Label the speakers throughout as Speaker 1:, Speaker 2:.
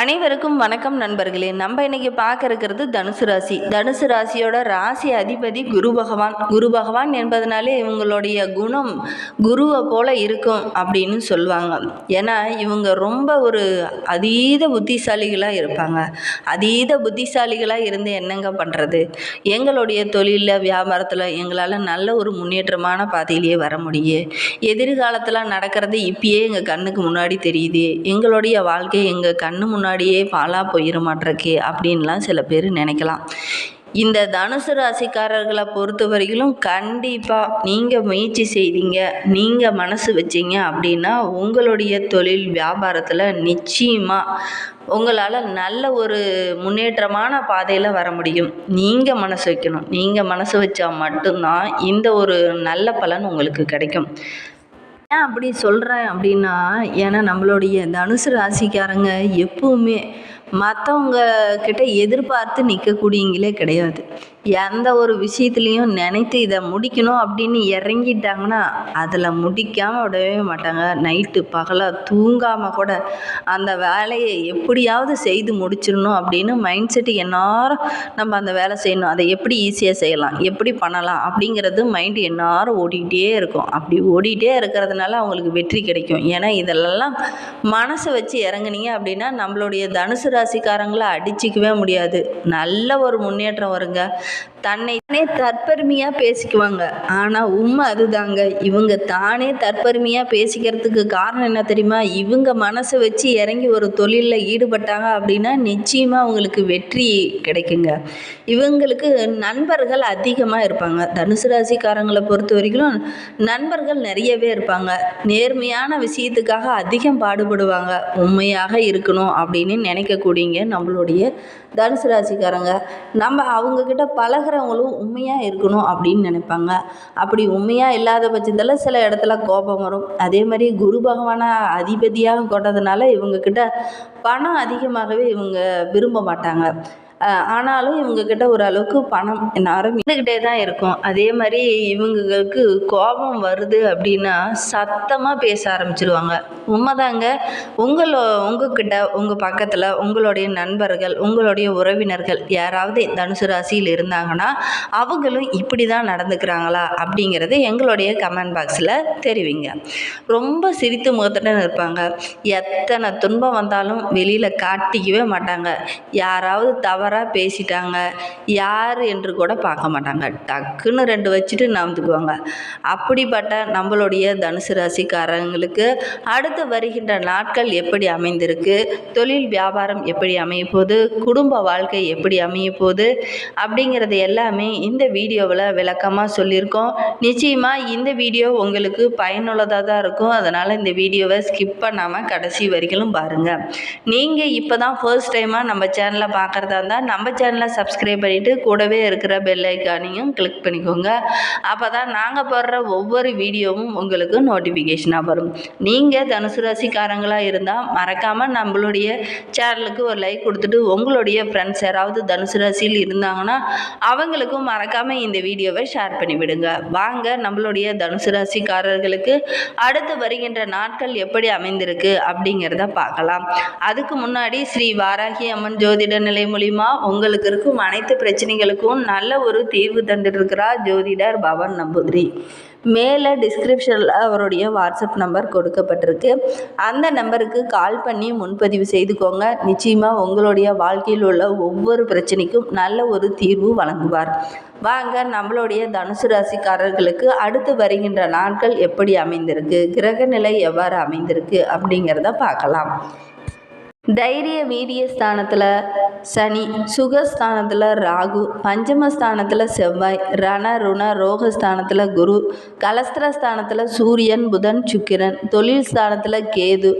Speaker 1: அனைவருக்கும் வணக்கம் நண்பர்களே. நம்ம இன்னைக்கு பார்க்க இருக்கிறது தனுசு ராசி. தனுசு ராசியோட ராசி அதிபதி குரு பகவான். குரு பகவான் என்பதனாலே இவங்களுடைய குணம் குருவை போல இருக்கும் அப்படின்னு சொல்லுவாங்க. ஏன்னா இவங்க ரொம்ப ஒரு அதீத புத்திசாலிகளாக இருப்பாங்க. அதீத புத்திசாலிகளாக இருந்து என்னங்க பண்ணுறது எங்களுடைய தொழிலில் வியாபாரத்தில் எங்களால் நல்ல ஒரு முன்னேற்றமான பாதையிலேயே வர முடியும் எதிர்காலத்தில் நடக்கிறது இப்பயே எங்கள் கண்ணுக்கு முன்னாடி தெரியுது. எங்களுடைய வாழ்க்கை எங்கள் கண்ணு முன்னாடியே பாலாக போயிட மாட்டிருக்கு அப்படின்லாம் சில பேர் நினைக்கலாம். இந்த தனுசு ராசிக்காரர்களை பொறுத்த வரையிலும் கண்டிப்பாக நீங்கள் முயற்சி செய்தீங்க நீங்கள் மனசு வச்சீங்க அப்படின்னா உங்களுடைய தொழில் வியாபாரத்தில் நிச்சயமாக உங்களால் நல்ல ஒரு முன்னேற்றமான பாதையில் வர முடியும். நீங்கள் மனசு வைக்கணும். நீங்கள் மனசு வச்சா மட்டும்தான் இந்த ஒரு நல்ல பலன் உங்களுக்கு கிடைக்கும். ஏன் அப்படி சொல்கிறேன் அப்படின்னா ஏன்னா நம்மளுடைய தனுசு ராசிக்காரங்க எப்பவுமே மற்றவங்க கிட்ட எதிர்பார்த்து நிற்கக்கூடியங்களே கிடையாது. எந்த ஒரு விஷயத்துலையும் நினைத்து இதை முடிக்கணும் அப்படின்னு இறங்கிட்டாங்கன்னா அதில் முடிக்காமல் விடவே மாட்டாங்க. நைட்டு பகலாக தூங்காமல் கூட அந்த வேலையை எப்படியாவது செய்து முடிச்சிடணும் அப்படின்னு மைண்ட் செட்டு எந்நேரம் நம்ம அந்த வேலை செய்யணும். அதை எப்படி ஈஸியாக செய்யலாம்? எப்படி பண்ணலாம்? அப்படிங்கிறது மைண்டு எந்நேரம் ஓடிக்கிட்டே இருக்கும். அப்படி ஓடிக்கிட்டே இருக்கிறதுனால அவங்களுக்கு வெற்றி கிடைக்கும். ஏன்னா இதெல்லாம் மனசை வச்சு இறங்குனீங்க அப்படின்னா நம்மளுடைய தனுசு ராசிக்காரங்களை அடிச்சிக்கவே முடியாது. நல்ல ஒரு முன்னேற்றம் வருங்க. தன்னை தானே தற்பெருமையாக பேசிக்குவாங்க. ஆனால் உண்மை அதுதாங்க. இவங்க தானே தற்பெருமையாக பேசிக்கிறதுக்கு காரணம் என்ன தெரியுமா? இவங்க மனசை வச்சு இறங்கி ஒரு தொழிலில் ஈடுபட்டாங்க அப்படின்னா நிச்சயமாக அவங்களுக்கு வெற்றி கிடைக்குங்க. இவங்களுக்கு நண்பர்கள் அதிகமாக இருப்பாங்க. தனுசு ராசிக்காரங்களை பொறுத்த வரைக்கும் நண்பர்கள் நிறையவே இருப்பாங்க. நேர்மையான விஷயத்துக்காக அதிகம் பாடுபடுவாங்க. உண்மையாக இருக்கணும் அப்படின்னு நினைக்கக்கூடியங்க நம்மளுடைய தனுசு ராசிக்காரங்க. நம்ம அவங்கக்கிட்ட பழகுறவங்களும் உண்மையாக இருக்கணும் அப்படின்னு நினைப்பாங்க. அப்படி உண்மையாக இல்லாத பட்சத்தில் சில இடத்துல கோபம் வரும். அதே மாதிரி குரு பகவானை அதிபதியாக கொண்டதுனால இவங்கக்கிட்ட பணம் அதிகமாகவே இவங்க விரும்ப மாட்டாங்க. ஆனாலும் இவங்கக்கிட்ட ஓரளவுக்கு பணம் எல்லாரும் இருந்துக்கிட்டே தான் இருக்கும். அதே மாதிரி இவங்களுக்கு கோபம் வருது அப்படின்னா சத்தமாக பேச ஆரம்பிச்சிடுவாங்க உண்மைதாங்க. உங்களோ உங்ககிட்ட உங்கள் பக்கத்தில் உங்களுடைய நண்பர்கள் உங்களுடைய உறவினர்கள் யாராவது தனுசு ராசியில் இருந்தாங்கன்னா அவங்களும் இப்படி தான் நடந்துக்கிறாங்களா அப்படிங்கிறது எங்களுடைய கமெண்ட் பாக்ஸில் தெரிவிங்க. ரொம்ப சிரித்து முகத்துடன் இருப்பாங்க. எத்தனை துன்பம் வந்தாலும் வெளியில் காட்டிக்கவே மாட்டாங்க. யாராவது ஓவராக பேசிட்டாங்க. யார் என்று கூட பார்க்க மாட்டாங்க. டக்குன்னு ரெண்டு வச்சுட்டு நம்புக்குவாங்க அப்படிப்பட்ட நம்மளுடைய தனுசு ராசிக்காரங்களுக்கு அடுத்து வருகின்ற நாட்கள் எப்படி அமைந்திருக்கு? தொழில் வியாபாரம் எப்படி அமைய போகுது குடும்ப வாழ்க்கை எப்படி அமைய போகுது அப்படிங்கிறது எல்லாமே இந்த வீடியோவில் விளக்கமாக சொல்லியிருக்கோம். நிச்சயமாக இந்த வீடியோ உங்களுக்கு பயனுள்ளதாக தான் இருக்கும். அதனால் இந்த வீடியோவை ஸ்கிப் பண்ணாமல் கடைசி வரைக்கும் பாருங்கள் நீங்கள் இப்போ தான் ஃபர்ஸ்ட் டைமாக நம்ம சேனலை பார்க்குறதா இருந்தால் நம்ம சேனலை சப்ஸ்கிரைப் பண்ணிவிட்டு கூடவே இருக்கிற பெல் ஐக்கானையும் கிளிக் பண்ணிக்கோங்க. அப்போ தான் நாங்கள் போடுற ஒவ்வொரு வீடியோவும் உங்களுக்கு நோட்டிஃபிகேஷனாக வரும். நீங்கள் தனுசு ராசிக்காரங்களாக இருந்தால் மறக்காமல் நம்மளுடைய சேனலுக்கு ஒரு லைக் கொடுத்துட்டு உங்களுடைய ஃப்ரெண்ட்ஸ் யாராவது தனுசு ராசியில் இருந்தாங்கன்னா அவங்களுக்கும் மறக்காமல் இந்த வீடியோவை ஷேர் பண்ணிவிடுங்க. வாங்க நம்மளுடைய தனுசு ராசிக்காரர்களுக்கு அடுத்து வருகின்ற நாட்கள் எப்படி அமைந்திருக்கு அப்படிங்கிறத பார்க்கலாம். அதுக்கு முன்னாடி ஸ்ரீ வாராகி அம்மன் ஜோதிட நிலை மூலிமா உங்களுக்கு இருக்கும் அனைத்து பிரச்சனைகளுக்கும் நல்ல ஒரு தீர்வு தந்துட்டுருக்கிறார் ஜோதிடர் பவன் நம்பூதிரி. மேலே டிஸ்கிரிப்ஷனில் அவருடைய வாட்ஸ்அப் நம்பர் கொடுக்கப்பட்டிருக்கு. அந்த நம்பருக்கு கால் பண்ணி முன்பதிவு செய்துக்கோங்க. நிச்சயமாக உங்களுடைய வாழ்க்கையில் உள்ள ஒவ்வொரு பிரச்சனைக்கும் நல்ல ஒரு தீர்வு வழங்குவார். வாங்க நம்மளுடைய தனுசு ராசிக்காரர்களுக்கு அடுத்து வருகின்ற நாட்கள் எப்படி அமைந்திருக்கு? கிரக நிலை எவ்வாறு அமைந்திருக்கு? அப்படிங்கிறத பார்க்கலாம். தைரிய வீரிய ஸ்தானத்தில் சனி சுகஸ்தானத்தில் ராகு பஞ்சமஸ்தானத்தில் செவ்வாய் ரண ருண ரோகஸ்தானத்தில் குரு கலஸ்திரஸ்தானத்தில் சூரியன் புதன் சுக்கிரன் தொழில் ஸ்தானத்தில் கேது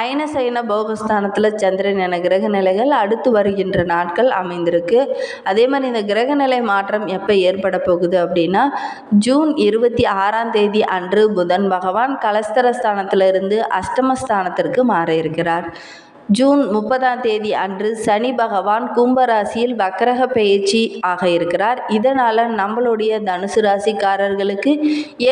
Speaker 1: அயனசயன போகஸ்தானத்தில் சந்திரன் என கிரக நிலைகள் அடுத்து வருகின்ற நாட்கள் அமைந்திருக்கு. அதே மாதிரி இந்த கிரக நிலை மாற்றம் எப்போ ஏற்பட போகுது அப்படின்னா ஜூன் இருபத்தி ஆறாம் தேதி அன்று புதன் பகவான் கலஸ்திரஸ்தானத்திலிருந்து அஷ்டமஸ்தானத்திற்கு மாற இருக்கிறார். ஜூன் முப்பதாம் தேதி அன்று சனி பகவான் கும்பராசியில் வக்கரக பயிற்சி ஆக இருக்கிறார். இதனால் நம்மளுடைய தனுசு ராசிக்காரர்களுக்கு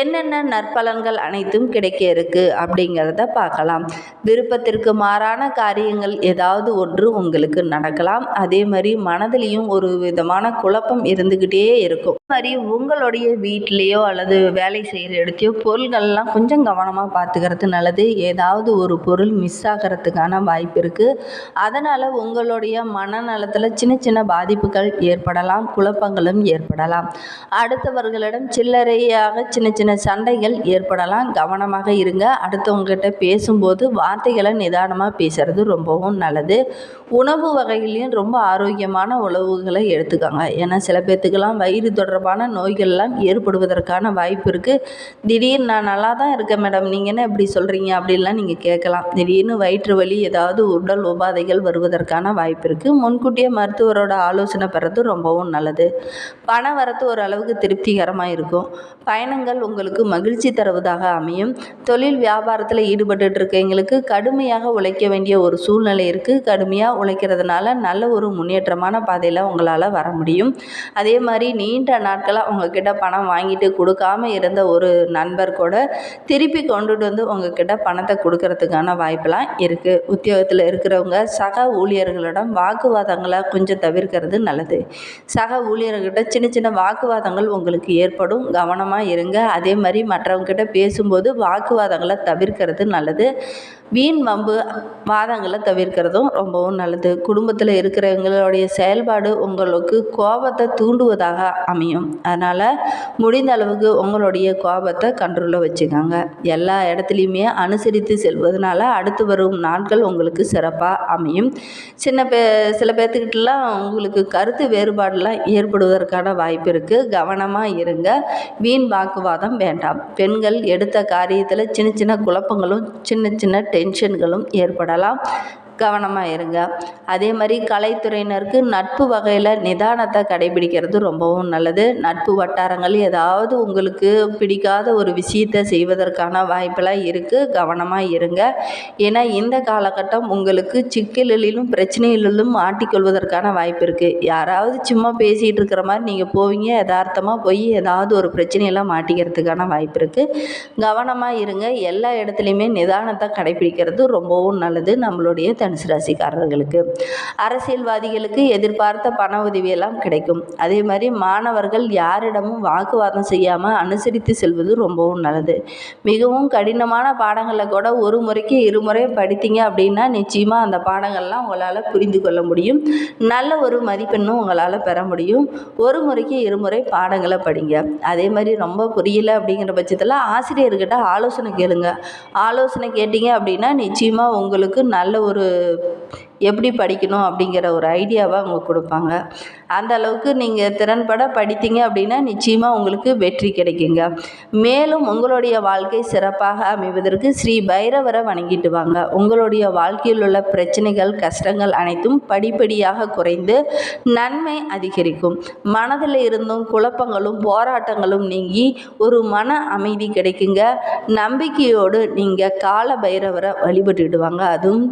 Speaker 1: என்னென்ன நற்பலன்கள் அனைத்தும் கிடைக்க இருக்கு அப்படிங்கிறத பார்க்கலாம். விருப்பத்திற்கு மாறான காரியங்கள் ஏதாவது ஒன்று உங்களுக்கு நடக்கலாம். அதே மாதிரி மனதிலையும் ஒரு விதமான குழப்பம் இருந்துக்கிட்டே இருக்கும். மாதிரி உங்களுடைய வீட்டிலேயோ அல்லது வேலை செய்கிற இடத்தையோ பொருள்கள்லாம் கொஞ்சம் கவனமாக பார்த்துக்கிறது நல்லது. ஏதாவது ஒரு பொருள் மிஸ் ஆகிறதுக்கான வாய்ப்பு இருக்குது அதனால் உங்களுடைய மனநலத்தில் சின்ன சின்ன பாதிப்புகள் ஏற்படலாம் குழப்பங்களும் ஏற்படலாம். அடுத்தவர்களிடம் சில்லறையாக சின்ன சின்ன சண்டைகள் ஏற்படலாம். கவனமாக இருங்க. அடுத்தவங்ககிட்ட பேசும்போது வார்த்தைகளை நிதானமாக பேசுகிறது ரொம்பவும் நல்லது. உணவு வகையிலையும் ரொம்ப ஆரோக்கியமான உணவுகளை எடுத்துக்கோங்க. ஏன்னா சில பேர்த்துக்கெல்லாம் வயிறு தொடர்பான நோய்கள்லாம் ஏற்படுவதற்கான வாய்ப்பு இருக்குது திடீர்னு நான் நல்லா தான் இருக்கேன் மேடம். நீங்கள் என்ன இப்படி சொல்கிறீங்க அப்படின்லாம் நீங்கள் கேட்கலாம். திடீர்னு வயிற்று வலி ஏதாவது உடல் உபாதைகள் வருவதற்கான வாய்ப்பு இருக்குது முன்கூட்டியே மருத்துவரோட ஆலோசனை பெறது ரொம்பவும் நல்லது. பண வரத்து ஓரளவுக்கு திருப்திகரமாக இருக்கும். பயணங்கள் உங்களுக்கு மகிழ்ச்சி தருவதாக அமையும். தொழில் வியாபாரத்தில் ஈடுபட்டு இருக்கவங்களுக்கு கடுமையாக உழைக்க வேண்டிய ஒரு சூழ்நிலை இருக்குது கடுமையாக உழைக்கிறதுனால நல்ல ஒரு முன்னேற்றமான பாதையில் உங்களால் வர முடியும். அதே மாதிரி நீண்ட நாட்களாக உங்ககிட்ட பணம் வாங்கிட்டு கொடுக்காம இருந்த ஒரு நண்பர் கூட திருப்பி கொண்டுட்டு வந்து உங்ககிட்ட பணத்தை கொடுக்கறதுக்கான வாய்ப்பெல்லாம் இருக்குது உத்தியோகத்தில் இருக்கிறவங்க சக ஊழியர்களிடம் வாக்குவாதங்களை கொஞ்சம் தவிர்க்கிறது நல்லது. சக ஊழியர்கிட்ட சின்ன சின்ன வாக்குவாதங்கள் உங்களுக்கு ஏற்படும். கவனமாக இருங்க. அதே மாதிரி மற்றவங்ககிட்ட பேசும்போது வாக்குவாதங்களை தவிர்க்கிறது நல்லது. வீண் வம்பு வாதங்களை தவிர்க்கிறதும் ரொம்பவும் நல்லது. குடும்பத்தில் இருக்கிறவங்களுடைய செயல்பாடு உங்களுக்கு கோபத்தை தூண்டுவதாக அமையும். அதனால் முடிந்த அளவுக்கு உங்களுடைய கோபத்தை கண்ட்ரோலில் வச்சுக்கோங்க. எல்லா இடத்துலையுமே அனுசரித்து செல்வதனால அடுத்து வரும் நாட்கள் உங்களுக்கு சிறப்பாக அமையும். சின்ன பே சில பேர்த்துக்கிட்டலாம் உங்களுக்கு கருத்து வேறுபாடெலாம் ஏற்படுவதற்கான வாய்ப்பு இருக்குது கவனமாக இருங்க. வீண் வாக்குவாதம் வேண்டாம். பெண்கள் எடுத்த காரியத்தில் சின்ன சின்ன குழப்பங்களும் சின்ன சின்ன டென்ஷன்களும் ஏற்படலாம். கவனமாக இருங்க. அதே மாதிரி கலைத்துறையினருக்கு நட்பு வகையில் நிதானத்தை கடைபிடிக்கிறது ரொம்பவும் நல்லது. நட்பு வட்டாரங்கள் ஏதாவது உங்களுக்கு பிடிக்காத ஒரு விஷயத்தை செய்வதற்கான வாய்ப்பெல்லாம் இருக்குது கவனமாக இருங்க. ஏன்னா இந்த காலகட்டம் உங்களுக்கு சிக்கலிலும் பிரச்சனைகளிலும் மாட்டிக்கொள்வதற்கான வாய்ப்பு இருக்குது யாராவது சும்மா பேசிகிட்டு இருக்கிற மாதிரி நீங்கள் போவீங்க. யதார்த்தமாக போய் ஏதாவது ஒரு பிரச்சனையெல்லாம் மாட்டிக்கிறதுக்கான வாய்ப்பு இருக்குது கவனமாக இருங்க. எல்லா இடத்துலையுமே நிதானத்தை கடைபிடிக்கிறது ரொம்பவும் நல்லது. நம்மளுடைய தனுசு ராசிக்காரர்களுக்கு. அரசியல்வாதிகளுக்கு எதிர்பார்த்த பண உதவியெல்லாம் கிடைக்கும். அதே மாதிரி மாணவர்கள் யாரிடமும் வாக்குவாதம் செய்யாமல் அனுசரித்து செல்வது ரொம்பவும் நல்லது. மிகவும் கடினமான பாடங்களை கூட ஒரு முறைக்கு இருமுறை படித்தீங்க அப்படின்னா நிச்சயமாக அந்த பாடங்கள்லாம் உங்களால் புரிந்து கொள்ள முடியும். நல்ல ஒரு மதிப்பெண்ணும் உங்களால் பெற முடியும். ஒரு முறைக்கு இருமுறை பாடங்களை படிங்க. அதே மாதிரி ரொம்ப புரியல அப்படிங்கிற பட்சத்தில் ஆசிரியர்கிட்ட ஆலோசனை கேளுங்க. ஆலோசனை கேட்டீங்க அப்படின்னா நிச்சயமாக உங்களுக்கு நல்ல ஒரு எப்படி படிக்கணும் அப்படிங்கிற ஒரு ஐடியாவை அவங்க கொடுப்பாங்க. அந்த அளவுக்கு நீங்கள் திறன்பட படித்தீங்க அப்படின்னா நிச்சயமாக உங்களுக்கு வெற்றி கிடைக்குங்க. மேலும் உங்களுடைய வாழ்க்கை சிறப்பாக அமைவதற்கு ஸ்ரீ பைரவரை வணங்கிட்டு வாங்க. உங்களுடைய வாழ்க்கையில் உள்ள பிரச்சனைகள் கஷ்டங்கள் அனைத்தும் படிப்படியாக குறைந்து நன்மை அதிகரிக்கும். மனதில் இருந்தும் குழப்பங்களும் போராட்டங்களும் நீங்கி ஒரு மன அமைதி கிடைக்குங்க. நம்பிக்கையோடு நீங்கள் கால பைரவரை வழிபட்டுடுவாங்க அதுவும்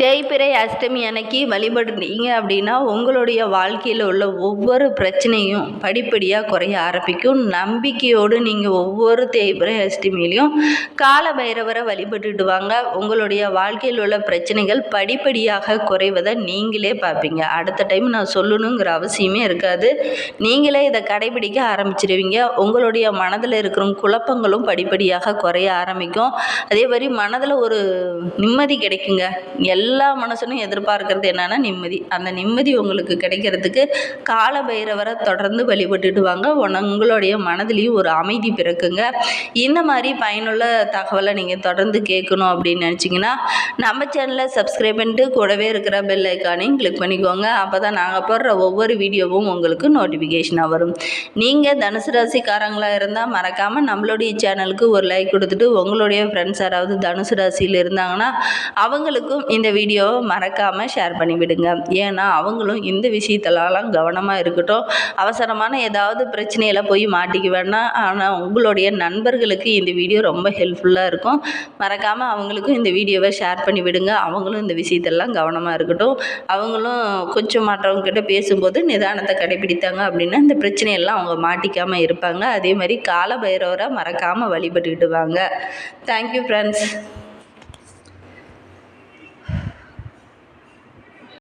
Speaker 1: தேய்பிறை அஷ்டமி அன்னைக்கு வழிபடுறீங்க அப்படின்னா உங்களுடைய வாழ்க்கையில் உள்ள ஒவ்வொரு பிரச்சனையும் படிப்படியாக குறைய ஆரம்பிக்கும். நம்பிக்கையோடு நீங்கள் ஒவ்வொரு தேய்பிறை அஷ்டமியிலையும் கால பைரவரை வழிபட்டுட்டு வாங்க. உங்களுடைய வாழ்க்கையில் உள்ள பிரச்சனைகள் படிப்படியாக குறைவதை நீங்களே பார்ப்பீங்க. அடுத்த டைம் நான் சொல்லணுங்கிற அவசியமே இருக்காது. நீங்களே இதை கடைபிடிக்க ஆரம்பிச்சிடுவீங்க உங்களுடைய மனதில் இருக்கிற குழப்பங்களும் படிப்படியாக குறைய ஆரம்பிக்கும். அதே மாதிரி மனதில் ஒரு நிம்மதி கிடைக்குங்க. எல்லா எல்லா மனுஷனும் எதிர்பார்க்கறது என்னன்னா நிம்மதி. அந்த நிம்மதி உங்களுக்கு கிடைக்கிறதுக்கு கால பைரவரை தொடர்ந்து வழிபட்டுட்டு வாங்க உங்களுடைய மனதிலையும் ஒரு அமைதி பிறக்குங்க. இந்த மாதிரி பயனுள்ள தகவலை நீங்கள் தொடர்ந்து கேட்கணும் அப்படின்னு நினச்சிங்கன்னா நம்ம சேனலை சப்ஸ்கிரைப் பண்ணிட்டு கூடவே இருக்கிற பெல் ஐக்கானையும் கிளிக் பண்ணிக்கோங்க. அப்போ தான் நாங்கள் போடுற ஒவ்வொரு வீடியோவும் உங்களுக்கு நோட்டிஃபிகேஷனாக வரும். நீங்கள் தனுசு ராசிக்காரங்களாக இருந்தால் மறக்காமல் நம்மளுடைய சேனலுக்கு ஒரு லைக் கொடுத்துட்டு உங்களுடைய ஃப்ரெண்ட்ஸ் யாராவது தனுசு ராசியில் இருந்தாங்கன்னா அவங்களுக்கும் இந்த வீடியோவை மறக்காமல் ஷேர் பண்ணிவிடுங்க. ஏன்னா அவங்களும் இந்த விஷயத்துலலாம் கவனமாக இருக்கட்டும். அவசரமான ஏதாவது பிரச்சனையில் போய் மாட்டிக்க வேண்டாம் ஆனால் உங்களுடைய நண்பர்களுக்கு இந்த வீடியோ ரொம்ப ஹெல்ப்ஃபுல்லாக இருக்கும். மறக்காமல் அவங்களுக்கும் இந்த வீடியோவை ஷேர் பண்ணி விடுங்க அவங்களும் இந்த விஷயத்தெல்லாம் கவனமாக இருக்கட்டும். அவங்களும் கொஞ்சம் மற்றவங்கக்கிட்ட பேசும்போது நிதானத்தை கடைபிடித்தாங்க அப்படின்னா இந்த பிரச்சனையெல்லாம் அவங்க மாட்டிக்காமல் இருப்பாங்க. அதே மாதிரி கால பைரவரை மறக்காமல் வழிபட்டுக்கிட்டு வாங்க. Thank you friends